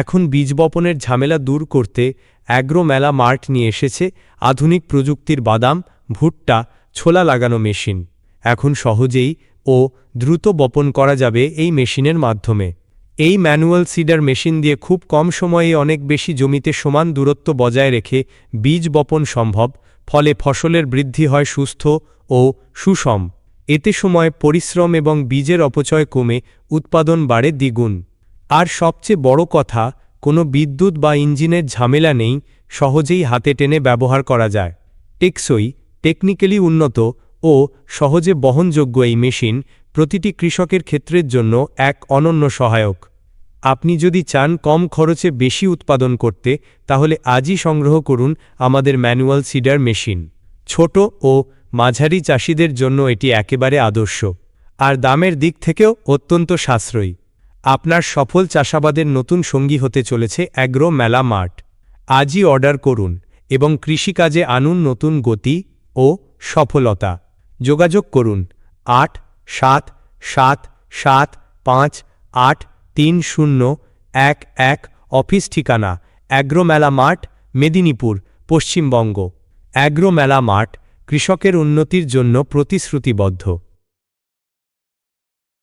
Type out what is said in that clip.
এখন বীজ বপনের ঝামেলা দূর করতে অ্যাগ্রো মেলা মার্ট নিয়ে এসেছে আধুনিক প্রযুক্তির বাদাম, ভুট্টা, ছোলা লাগানো মেশিন। এখন সহজেই ও দ্রুত বপন করা যাবে এই মেশিনের মাধ্যমে। এই ম্যানুয়াল সিডার মেশিন দিয়ে খুব কম সময়ে অনেক বেশি জমিতে সমান দূরত্ব বজায় রেখে বীজ বপন সম্ভব, ফলে ফসলের বৃদ্ধি হয় সুস্থ ও সুষম। এতে সময়, পরিশ্রম এবং বীজের অপচয় কমে, উৎপাদন বাড়ে দ্বিগুণ। আর সবচেয়ে বড় কথা, কোনো বিদ্যুৎ বা ইঞ্জিনের ঝামেলা নেই, সহজেই হাতে টেনে ব্যবহার করা যায়। টেকসই, টেকনিক্যালি উন্নত ও সহজে বহনযোগ্য এই মেশিন প্রতিটি কৃষকের ক্ষেত্রের জন্য এক অনন্য সহায়ক। আপনি যদি চান কম খরচে বেশি উৎপাদন করতে, তাহলে আজই সংগ্রহ করুন আমাদের ম্যানুয়াল সিডার মেশিন। ছোট ও মাঝারি চাষিদের জন্য এটি একেবারে আদর্শ। আর দামের দিক থেকেও অত্যন্ত সাশ্রয়ী। আপনার সফল চাষাবাদের নতুন সঙ্গী হতে চলেছে অ্যাগ্রো মেলা মার্ট। আজই অর্ডার করুন এবং কৃষিকাজে আনুন নতুন গতি ও সফলতা। যোগাযোগ করুন আট সাত সাত সাত পাঁচ আট তিন শূন্য এক এক অফিস ঠিকানা agro Mela mart, Medinipur, Paschimbanga. Agro Mela mart কৃষকের উন্নতির জন্য প্রতিশ্রুতিবদ্ধ।